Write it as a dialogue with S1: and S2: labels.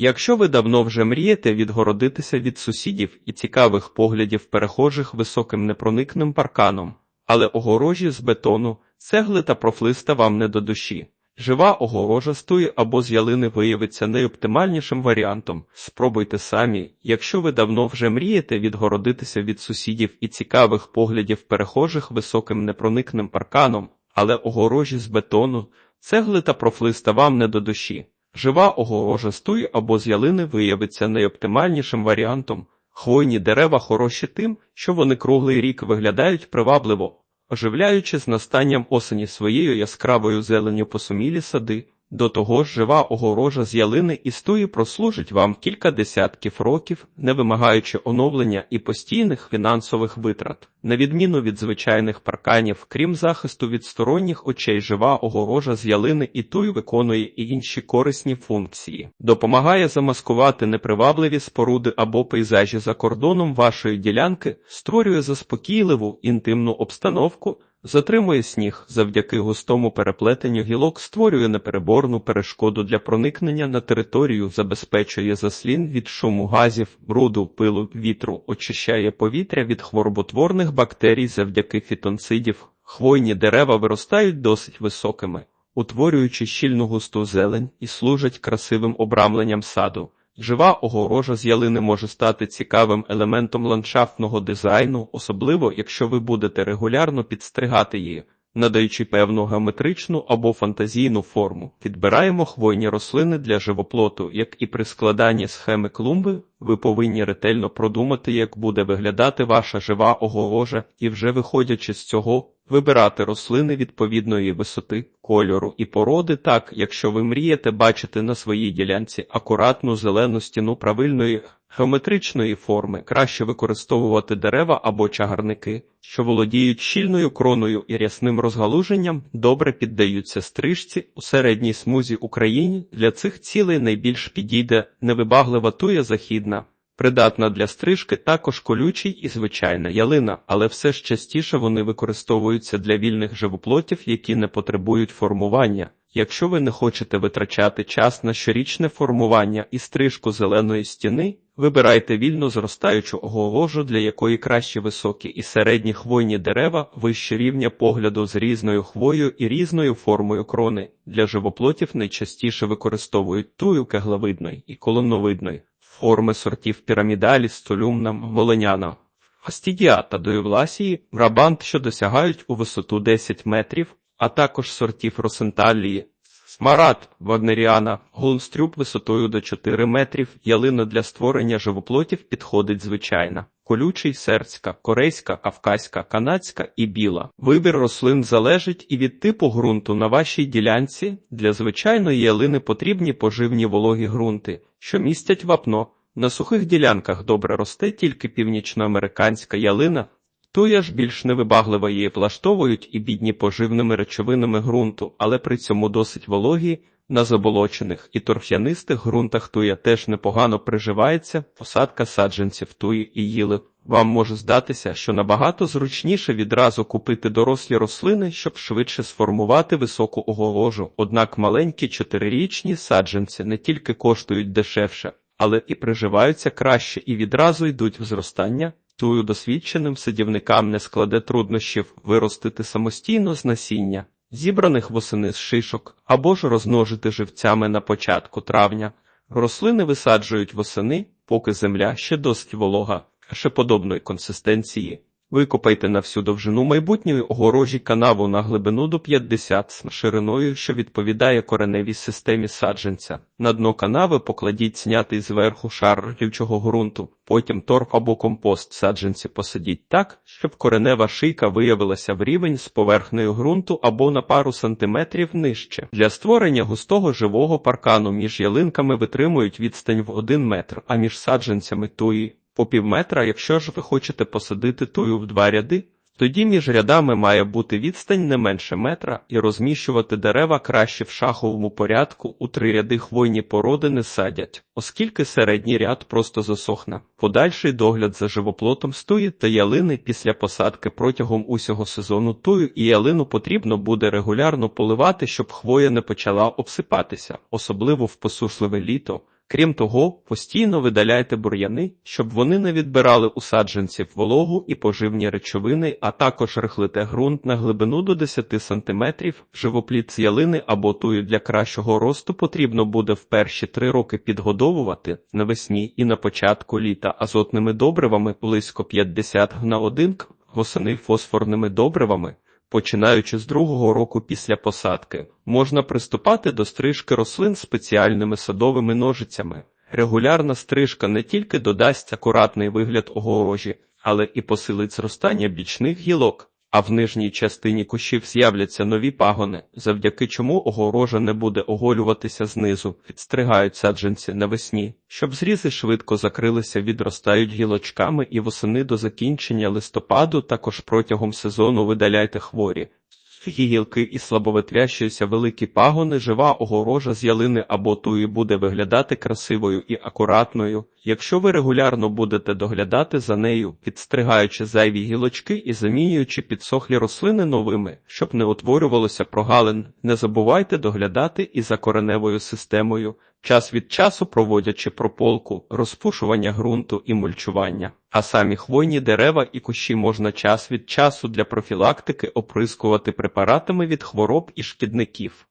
S1: Якщо ви давно вже мрієте відгородитися від сусідів і цікавих поглядів перехожих високим непроникним парканом, але огорожі з бетону, цегли та профлиста вам не до душі. Жива огорожа з туї або з ялини виявиться найоптимальнішим варіантом. Спробуйте самі, якщо ви давно вже мрієте відгородитися від сусідів і цікавих поглядів перехожих високим непроникним парканом, але огорожі з бетону, цегли та профлиста вам не до душі. Жива огорожа стуй або з ялини виявиться найоптимальнішим варіантом. Хвойні дерева хороші тим, що вони круглий рік виглядають привабливо, оживляючи з настанням осені своєю яскравою зеленню посумілі сади. До того ж, жива огорожа з ялини і стуї прослужить вам кілька десятків років, не вимагаючи оновлення і постійних фінансових витрат. На відміну від звичайних парканів, крім захисту від сторонніх очей, жива огорожа з ялини і туй виконує і інші корисні функції, допомагає замаскувати непривабливі споруди або пейзажі за кордоном вашої ділянки, створює заспокійливу інтимну обстановку. Затримує сніг завдяки густому переплетенню гілок, створює непереборну перешкоду для проникнення на територію, забезпечує заслін від шуму газів, бруду, пилу, вітру, очищає повітря від хвороботворних бактерій завдяки фітонцидів. Хвойні дерева виростають досить високими, утворюючи щільну густу зелень і служать красивим обрамленням саду. Жива огорожа з ялини може стати цікавим елементом ландшафтного дизайну, особливо якщо ви будете регулярно підстригати її, надаючи певну геометричну або фантазійну форму. Підбираємо хвойні рослини для живоплоту, як і при складанні схеми клумби, ви повинні ретельно продумати, як буде виглядати ваша жива огорожа, і вже виходячи з цього. Вибирати рослини відповідної висоти, кольору і породи так, якщо ви мрієте бачити на своїй ділянці акуратну зелену стіну правильної геометричної форми, краще використовувати дерева або чагарники, що володіють щільною кроною і рясним розгалуженням, добре піддаються стрижці у середній смузі Україні. Для цих цілей найбільш підійде невибаглива туя західна. Придатна для стрижки також колючий і звичайна ялина, але все ж частіше вони використовуються для вільних живоплотів, які не потребують формування. Якщо ви не хочете витрачати час на щорічне формування і стрижку зеленої стіни, вибирайте вільно зростаючу огорожу, для якої кращі високі і середні хвойні дерева вище рівня погляду з різною хвою і різною формою крони. Для живоплотів найчастіше використовують тую кегловидної і колоновидної форми сортів пірамідалі, столюмна, волоняна, фастідіа та доювласії, брабант, що досягають у висоту 10 метрів, а також сортів росенталії, смарат, вагнеріана, голнстрюб висотою до 4 метрів, ялина для створення живоплотів підходить звичайна. Колючий, серцька, корейська, кавказька, канадська і біла. Вибір рослин залежить і від типу ґрунту на вашій ділянці. Для звичайної ялини потрібні поживні вологі ґрунти, що містять вапно. На сухих ділянках добре росте тільки північноамериканська ялина, туя ж більш невибагливо її влаштовують і бідні поживними речовинами ґрунту, але при цьому досить вологі. На заболочених і торф'янистих ґрунтах туя теж непогано приживається, посадка саджанців туї і їли. Вам може здатися, що набагато зручніше відразу купити дорослі рослини, щоб швидше сформувати високу огорожу. Однак маленькі чотирирічні саджанці не тільки коштують дешевше, але і приживаються краще і відразу йдуть в зростання. Тую досвідченим садівникам не складе труднощів виростити самостійно з насіння зібраних восени з шишок, або ж розмножити живцями на початку травня. Рослини висаджують восени, поки земля ще досить волога, кашеподобної консистенції. Викопайте на всю довжину майбутньої огорожі канаву на глибину до 50 см шириною, що відповідає кореневій системі саджанця. На дно канави покладіть знятий зверху шар рівчого ґрунту, потім торф або компост саджанці посадіть так, щоб коренева шийка виявилася в рівень з поверхнею ґрунту або на пару сантиметрів нижче. Для створення густого живого паркану між ялинками витримують відстань в 1 метр, а між саджанцями туї по півметра, якщо ж ви хочете посадити тую в два ряди, тоді між рядами має бути відстань не менше метра і розміщувати дерева краще в шаховому порядку у три ряди хвойні породи не садять, оскільки середній ряд просто засохне. Подальший догляд за живоплотом стої та ялини після посадки протягом усього сезону тую і ялину потрібно буде регулярно поливати, щоб хвоя не почала обсипатися, особливо в посушливе літо. Крім того, постійно видаляйте бур'яни, щоб вони не відбирали у саджанців вологу і поживні речовини, а також рихлите ґрунт на глибину до 10 см. Живоплід ялини або туї для кращого росту потрібно буде в перші три роки підгодовувати навесні і на початку літа азотними добривами близько 50 на 1 к, восени фосфорними добривами. Починаючи з другого року після посадки, можна приступати до стрижки рослин спеціальними садовими ножицями. Регулярна стрижка не тільки додасть акуратний вигляд огорожі, але і посилить зростання бічних гілок. А в нижній частині кущів з'являться нові пагони, завдяки чому огорожа не буде оголюватися знизу, відстригають саджанці навесні. Щоб зрізи швидко закрилися, відростають гілочками і восени до закінчення листопаду також протягом сезону видаляйте хворі. Гілки і слабовитрящуюся великі пагони, жива огорожа з ялини або туї буде виглядати красивою і акуратною, якщо ви регулярно будете доглядати за нею, підстригаючи зайві гілочки і замінюючи підсохлі рослини новими, щоб не утворювалося прогалин. Не забувайте доглядати і за кореневою системою, час від часу проводячи прополку, розпушування ґрунту і мульчування. А самі хвойні дерева і кущі можна час від часу для профілактики оприскувати препаратами від хвороб і шкідників.